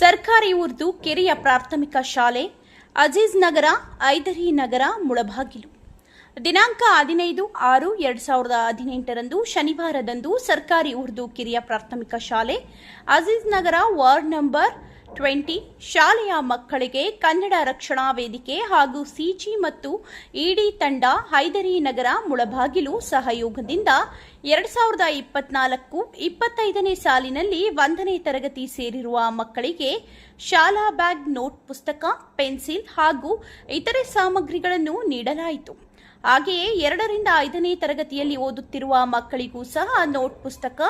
ಸರ್ಕಾರಿ ಉರ್ದು ಕಿರಿಯ ಪ್ರಾಥಮಿಕ ಶಾಲೆ, ಅಜೀಜ್ ನಗರ, ಐದರಿ ನಗರ, ಮುಳಬಾಗಿಲು. ದಿನಾಂಕ ಹದಿನೈದು ಆರು ಎರಡು ಸಾವಿರದ ಹದಿನೆಂಟರಂದು ಶನಿವಾರದಂದು ಸರ್ಕಾರಿ ಉರ್ದು ಕಿರಿಯ ಪ್ರಾಥಮಿಕ ಶಾಲೆ, Aziz Nagar ward number twenty ಶಾಲೆಯ ಮಕ್ಕಳಿಗೆ ಕನ್ನಡ ರಕ್ಷಣಾ ವೇದಿಕೆ ಹಾಗೂ ಸಿಜಿ ಮತ್ತು ಇಡಿ ತಂಡ ಹೈದರಿ ನಗರ ಮುಳಬಾಗಿಲು ಸಹಯೋಗದಿಂದ ಎರಡ್ ಸಾವಿರದ ಇಪ್ಪತ್ನಾಲ್ಕು ಇಪ್ಪತ್ತೈದನೇ ಸಾಲಿನಲ್ಲಿ ಒಂದನೇ ತರಗತಿ ಸೇರಿರುವ ಮಕ್ಕಳಿಗೆ ಶಾಲಾ ಬ್ಯಾಗ್, ನೋಟ್ ಪುಸ್ತಕ, ಪೆನ್ಸಿಲ್ ಹಾಗೂ ಇತರೆ ಸಾಮಗ್ರಿಗಳನ್ನು ನೀಡಲಾಯಿತು. ಹಾಗೆಯೇ ಎರಡರಿಂದ ಐದನೇ ತರಗತಿಯಲ್ಲಿ ಓದುತ್ತಿರುವ ಮಕ್ಕಳಿಗೂ ಸಹ ನೋಟ್ ಪುಸ್ತಕ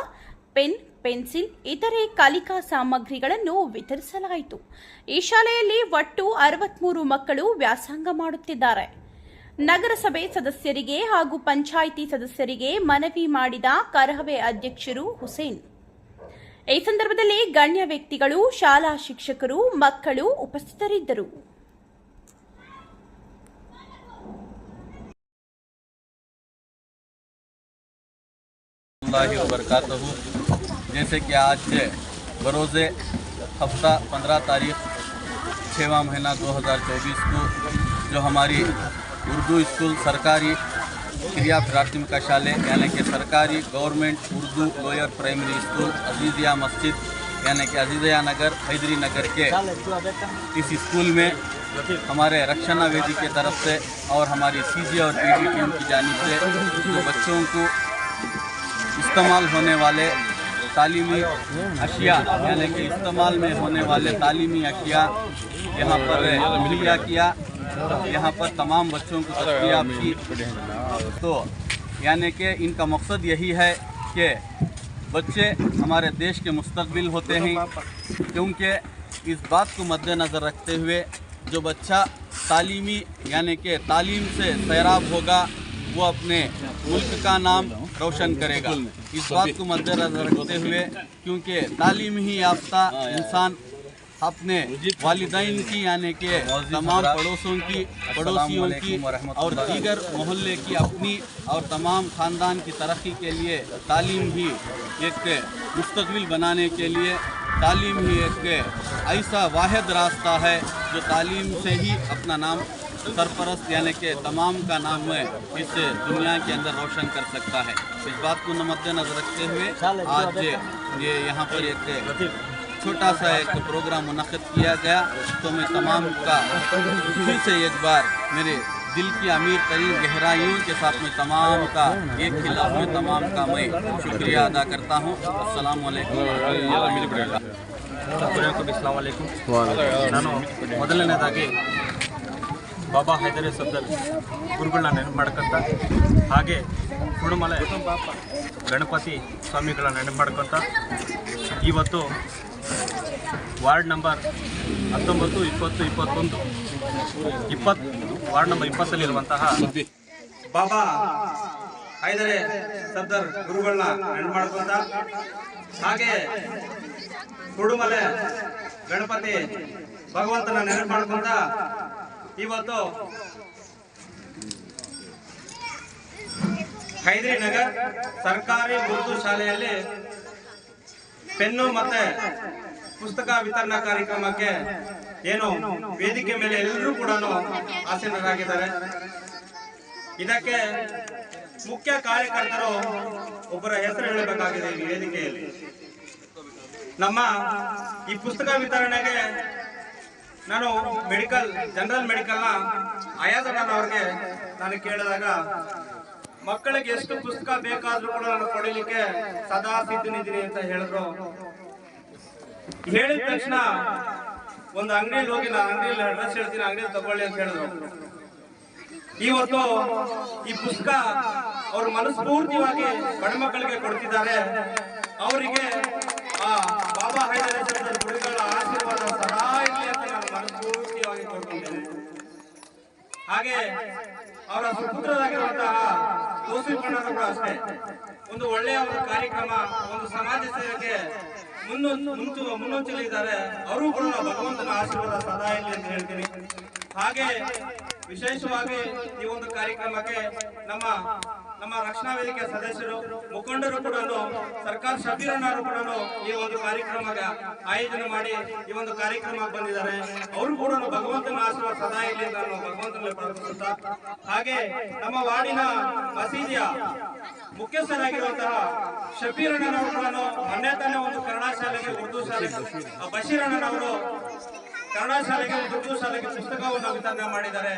ಪೆನ್, ಪೆನ್ಸಿಲ್, ಇತರೆ ಕಲಿಕಾ ಸಾಮಗ್ರಿಗಳನ್ನು ವಿತರಿಸಲಾಯಿತು. ಈ ಶಾಲೆಯಲ್ಲಿ ಒಟ್ಟು ಅರವತ್ಮೂರು ಮಕ್ಕಳು ವ್ಯಾಸಂಗ ಮಾಡುತ್ತಿದ್ದಾರೆ. ನಗರಸಭೆ ಸದಸ್ಯರಿಗೆ ಹಾಗೂ ಪಂಚಾಯಿತಿ ಸದಸ್ಯರಿಗೆ ಮನವಿ ಮಾಡಿದ ಕರಹವೆ ಅಧ್ಯಕ್ಷರು ಹುಸೇನ್. ಈ ಸಂದರ್ಭದಲ್ಲಿ ಗಣ್ಯ ವ್ಯಕ್ತಿಗಳು, ಶಾಲಾ ಶಿಕ್ಷಕರು, ಮಕ್ಕಳು ಉಪಸ್ಥಿತರಿದ್ದರು. वबरकातहू। जैसे कि आज से बरोज़ हफ़्ता पंद्रह तारीख, छवा महीना 2024 को जो हमारी उर्दू स्कूल सरकारी क्रिया प्राथमिक शाले, यानी कि सरकारी government Urdu lower primary school Azizia Masjid, यानी कि अजीज़िया नगर, हैदरी नगर के इस स्कूल में हमारे रक्षणा वेदी की तरफ़ से और हमारी सी और पी टीम की जानिब से जो बच्चों को इस्तेमाल होने वाले तालीमी अशिया, यानी कि इस्तेमाल में होने वाले तालीमी अशिया यहाँ पर मुहैया किया। यहाँ पर तमाम बच्चों को दस्तियाब की। तो यानी कि इनका मकसद यही है कि बच्चे हमारे देश के मुस्तबिल होते हैं, क्योंकि इस बात को मद्देनज़र रखते हुए जो बच्चा तालीमी, यानी कि तालीम से सैराब होगा, वो अपने मुल्क का नाम रोशन करेगा। इस बात को मद्देनजर रखते हुए क्योंकि तालीम ही याफ्ता इंसान अपने वालिदैन की यानी कि तमाम पड़ोसों की पड़ोसियों की और दीगर मोहल्ले की अपनी और तमाम ख़ानदान की तरक्की के लिए तालीम ही एक मुस्तकबिल बनाने के लिए तालीम ही एक ऐसा वाहिद रास्ता है जो तालीम से ही अपना नाम सरपरस्त यानी कि तमाम का नाम है इस दुनिया के अंदर रोशन कर सकता है इस बात को मद्देनजर रखते हुए आज ये यहाँ पर एक छोटा सा एक प्रोग्राम मुनद किया गया तो मैं तमाम का फिर से एक बार मेरे दिल की अमीर तरीन गहराइयों के साथ में तमाम का एक खिलाफ में तमाम का मैं शुक्रिया अदा करता हूँ अस्सलाम वालेकुम ಇಸ್ಲಾಂ ಅಲೈಕುಂ ನಾನು ಮೊದಲನೇದಾಗಿ ಬಾಬಾ ಹೈದರ್ ಸದ್ದರ್ ಗುರುಗಳನ್ನ ನೆನಪು ಮಾಡ್ಕೊತ, ಹಾಗೆ ಕುಡುಮಲೆ ಗಣಪತಿ ಸ್ವಾಮಿಗಳನ್ನ ನೆನಪು ಮಾಡ್ಕೊತ, ಇವತ್ತು ವಾರ್ಡ್ ನಂಬರ್ ಹತ್ತೊಂಬತ್ತು, ಇಪ್ಪತ್ತು, ಇಪ್ಪತ್ತೊಂದು ಇಪ್ಪತ್ತು ವಾರ್ಡ್ ನಂಬರ್ ಇಪ್ಪತ್ತಲ್ಲಿರುವಂತಹ ಬಾಬಾ ಹೈದರೇ ಸರ್ದಾರ್ ಗುರುಗಳನ್ನ ನೆನಪು ಮಾಡ್ಕೊಂತ, ಹಾಗೆ ಕುಡುಮಲೆ ಗಣಪತಿ ಭಗವಂತನ ನೆನಪು ಮಾಡ್ಕೊಂತ ಇವತ್ತು ಹೈದ್ರಿ ನಗರ್ ಸರ್ಕಾರಿ ಉರ್ದು ಶಾಲೆಯಲ್ಲಿ ಪೆನ್ನು ಮತ್ತೆ ಪುಸ್ತಕ ವಿತರಣಾ ಕಾರ್ಯಕ್ರಮಕ್ಕೆ ಏನು ವೇದಿಕೆ ಮೇಲೆ ಎಲ್ಲರೂ ಕೂಡ ಆಸೀನರಾಗಿದ್ದಾರೆ. ಇದಕ್ಕೆ ಮುಖ್ಯ ಕಾರ್ಯಕರ್ತರು ಒಬ್ಬರ ಹೆಸರು ಹೇಳಬೇಕಾಗಿದೆ ಈ ವೇದಿಕೆಯಲ್ಲಿ. ನಮ್ಮ ಈ ಪುಸ್ತಕ ವಿತರಣೆಗೆ ನಾನು ಮೆಡಿಕಲ್ ಜನರಲ್ ಮೆಡಿಕಲ್ನ ಅಯಾಜನ್ ಅವ್ರಿಗೆ ನಾನು ಕೇಳಿದಾಗ, ಮಕ್ಕಳಿಗೆ ಎಷ್ಟು ಪುಸ್ತಕ ಬೇಕಾದ್ರೂ ಕೂಡ ನಾನು ಕೊಡಲಿಕ್ಕೆ ಸದಾ ಸಿದ್ಧನಿದ್ದೀನಿ ಅಂತ ಹೇಳಿದ್ರು. ಹೇಳಿದ ತಕ್ಷಣ ಒಂದು ಅಂಗಡಿಯಲ್ಲಿ ಹೋಗಿ, ನಾನು ಅಂಗಡಿಯಲ್ಲಿ ಅಡ್ರೆಸ್ ಹೇಳ್ತೀನಿ, ಅಂಗಡಿಯಲ್ಲಿ ತಗೊಳ್ಳಿ ಅಂತ ಹೇಳಿದ್ರು. ಇವತ್ತು ಈ ಪುಸ್ತಕ ಅವ್ರ ಮನಸ್ಫೂರ್ತಿಯಾಗಿ ಬಡ ಮಕ್ಕಳಿಗೆ ಕೊಡ್ತಿದ್ದಾರೆ. ಅವರಿಗೆ ಆ ಬಾಬಾ ಹೈದರಾಬಾದ್ ಗುರುಗಳ ಆಶೀರ್ವಾದ ಸದಾ ಇರಲಿ ಅಂತ ನಾನು ಮನಸ್ಫೂರ್ತಿಯಾಗಿ ಕೊಡ್ತಿದ್ದೇನೆ ಹಾಗೆ ಅವರ ಸುಪುತ್ರರಾಗಿರುವಂತಹ ತೋಸಿಪಣ್ಣರು ಕೂಡ ಅಷ್ಟೇ ಒಂದು ಒಳ್ಳೆಯ ಒಂದು ಕಾರ್ಯಕ್ರಮ ಒಂದು ಸಮಾಜ ಸೇವೆಗೆ ಮುನ್ನು ಮುಂಚು ಮುನ್ನೂಚಲಿದ್ದಾರೆ ಅವರು ಕೂಡ ಭಗವಂತನ ಆಶೀರ್ವಾದ ಸದಾ ಇಲ್ಲಿ ಅಂತ ಹೇಳ್ತೀನಿ. ಹಾಗೆ ವಿಶೇಷವಾಗಿ ಈ ಒಂದು ಕಾರ್ಯಕ್ರಮಕ್ಕೆ ನಮ್ಮ ನಮ್ಮ ರಕ್ಷಣಾ ವೇದಿಕೆ ಸದಸ್ಯರು ಮುಖಂಡರು ಕೂಡ ಸರ್ಕಾರ ಸಭ್ಯರನ್ನಾರು ಕೂಡ ಈ ಒಂದು ಕಾರ್ಯಕ್ರಮಕ್ಕೆ ಆಯೋಜನೆ ಮಾಡಿ ಈ ಒಂದು ಕಾರ್ಯಕ್ರಮ ಬಂದಿದ್ದಾರೆ. ಅವರು ಕೂಡ ಭಗವಂತನ ಆಶೀರ್ವಾದ ಸದಾ ಇಲ್ಲಿ ನಾನು ಭಗವಂತನಲ್ಲಿ ಪ್ರಾರ್ಥಿಸುತ್ತಾ. ಹಾಗೆ ನಮ್ಮ ವಾರ್ಡಿನ ಮಸೀದಿಯ ಮುಖ್ಯಸ್ಥರಾಗಿರುವಂತಹ ಶಬೀರಣ್ಣನವರು ಕೂಡ ಮೊನ್ನೆ ತಾನೇ ಒಂದು ಕನ್ನಡ ಶಾಲೆಗೆ ಉರ್ದು ಶಾಲೆಗೆ ಆ ಬಶೀರಣ್ಣನವರು ಕನ್ನಡ ಶಾಲೆಗೆ ಉರ್ದು ಶಾಲೆಗೆ ಪುಸ್ತಕವನ್ನು ವಿತರಣೆ ಮಾಡಿದ್ದಾರೆ.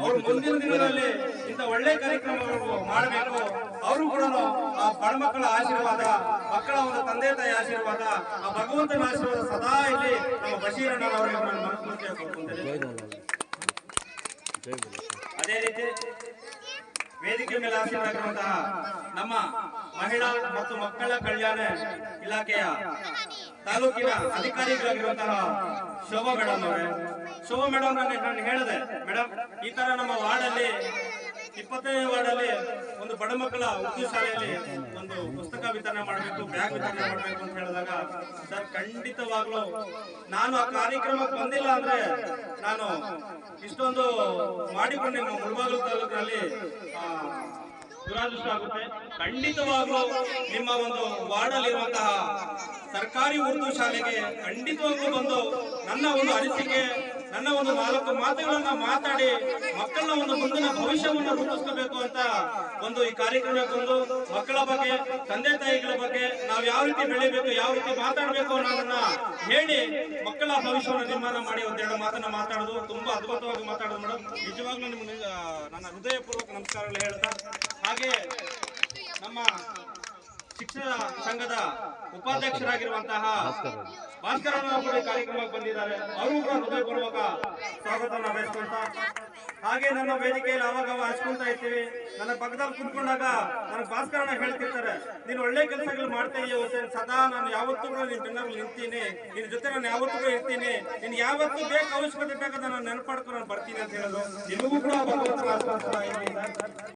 ಅವರು ಮುಂದಿನ ದಿನದಲ್ಲಿ ಇಂಥ ಒಳ್ಳೆ ಕಾರ್ಯಕ್ರಮಗಳು ಮಾಡಬೇಕು. ಅವರು ಕೂಡ ಆ ಬಡ ಮಕ್ಕಳ ಆಶೀರ್ವಾದ ಮಕ್ಕಳ ಒಂದು ತಂದೆ ತಾಯಿ ಆಶೀರ್ವಾದ ಆ ಭಗವಂತನ ಆಶೀರ್ವಾದ ಸದಾ ಇಲ್ಲಿ ನಮ್ಮ ಬಶೀರಣ್ಣನವರಿಗೆ ಅದೇ ರೀತಿ ವೇದಿಕೆ ಮೇಲೆ ಆಸೀನರಾಗಿರುವಂತಹ ನಮ್ಮ ಮಹಿಳಾ ಮತ್ತು ಮಕ್ಕಳ ಕಲ್ಯಾಣ ಇಲಾಖೆಯ ತಾಲೂಕಿನ ಅಧಿಕಾರಿಗಳಾಗಿರುವಂತಹ ಶೋಭಾ ಮೇಡಮ್ ಅವರೇ. ಶೋಭಾ ಮೇಡಮ್ ನಾನು ಹೇಳಿದೆ, ಮೇಡಮ್, ಈ ತರ ನಮ್ಮ ವಾರ್ಡಲ್ಲಿ ಇಪ್ಪತ್ತನೇ ವಾರ್ಡಲ್ಲಿ ಒಂದು ಬಡ ಮಕ್ಕಳ ಉರ್ದು ಶಾಲೆಯಲ್ಲಿ ಒಂದು ಪುಸ್ತಕ ವಿತರಣೆ ಮಾಡಬೇಕು, ಬ್ಯಾಗ್ ವಿತರಣೆ ಮಾಡಬೇಕು ಅಂತ ಹೇಳಿದಾಗ, ಸರ್, ಖಂಡಿತವಾಗ್ಲೂ ನಾನು ಆ ಕಾರ್ಯಕ್ರಮಕ್ಕೆ ಬಂದಿಲ್ಲ ಅಂದ್ರೆ ನಾನು ಇಷ್ಟೊಂದು ಮಾಡಿಕೊಂಡೆ ಮುಳಬಾಗಿಲು ತಾಲೂಕಿನಲ್ಲಿ ದುರಾದೃಷ್ಟ ಆಗುತ್ತೆ. ಖಂಡಿತವಾಗ್ಲೂ ನಿಮ್ಮ ಒಂದು ವಾರ್ಡಲ್ಲಿರುವಂತಹ ಸರ್ಕಾರಿ ಉರ್ದು ಶಾಲೆಗೆ ಖಂಡಿತವಾಗ್ಲೂ ಬಂದು ನನ್ನ ಒಂದು ಅನಿಸಿಕೆ ನನ್ನ ಒಂದು ನಾಲ್ಕು ಮಾತುಗಳನ್ನ ಮಾತಾಡಿ ಮಕ್ಕಳನ್ನ ಒಂದು ಮುಂದಿನ ಭವಿಷ್ಯವನ್ನು ರೂಪಿಸ್ಕೋಬೇಕು ಅಂತ ಒಂದು ಈ ಕಾರ್ಯಕ್ರಮಕ್ಕೆ ಒಂದು ಮಕ್ಕಳ ಬಗ್ಗೆ, ತಂದೆ ತಾಯಿಗಳ ಬಗ್ಗೆ ನಾವು ಯಾವ ರೀತಿ ಬೆಳಿಬೇಕು, ಯಾವ ರೀತಿ ಮಾತಾಡಬೇಕು ಅನ್ನೋದನ್ನ ಹೇಳಿ ಮಕ್ಕಳ ಭವಿಷ್ಯವನ್ನು ನಿರ್ಮಾಣ ಮಾಡಿ ಒಂದೆರಡು ಮಾತನ್ನ ಮಾತಾಡೋದು. ತುಂಬಾ ಅದ್ಭುತವಾಗಿ ಮಾತಾಡೋದು ಮೇಡಮ್ ನಿಜವಾಗ್ಲೂ ನಿಮ್ಗೆ ನನ್ನ ಹೃದಯಪೂರ್ವಕ ನಮಸ್ಕಾರಗಳು ಹೇಳ್ತಾ ಹಾಗೆ ನಮ್ಮ ಶಿಕ್ಷಣ ಸಂಘದ ಉಪಾಧ್ಯಕ್ಷರಾಗಿರುವಂತಹ ಭಾಸ್ಕರ ಕಾರ್ಯಕ್ರಮಕ್ಕೆ ಬಂದಿದ್ದಾರೆ. ಅವರು ಕೂಡ ಹೃದಯಪೂರ್ವಕ ಸ್ವಾಗತವನ್ನು ಬಯಸ್ಕೊಂತ ಹಾಗೆ ನನ್ನ ವೇದಿಕೆಯಲ್ಲಿ ಅವಾಗ ಹಚ್ಕೊಂತ ಇರ್ತೀವಿ. ನನ್ನ ಪಕ್ಕದಲ್ಲಿ ಕುತ್ಕೊಂಡಾಗ ನನಗೆ ಭಾಸ್ಕರನ ಹೇಳ್ತಿರ್ತಾರೆ ನೀನು ಒಳ್ಳೆ ಕೆಲಸಗಳು ಮಾಡ್ತಾ ಇದೆಯಾ ಸದಾ ನಾನು ಯಾವತ್ತೂ ಕೂಡ ನಿನ್ ಬೆನ್ನಲ್ಲಿ ನಿಂತೀನಿ. ನಿನ್ನ ಜೊತೆ ನಾನು ಯಾವತ್ತೂ ಕೂಡ ಇರ್ತೀನಿ. ನಿನ್ ಯಾವತ್ತೂ ಬೇಕು ಅವಶ್ಯಕತೆ ಬೇಕಾದ ನಾನು ನೆನಪಾಡ್ಕೊಂಡು ನಾನು ಬರ್ತೀನಿ ಅಂತ ಹೇಳೋದು. ನಿಮಗೂ ಕೂಡ ಭಗವಂತನ ಆಶೀರ್ವಾದ.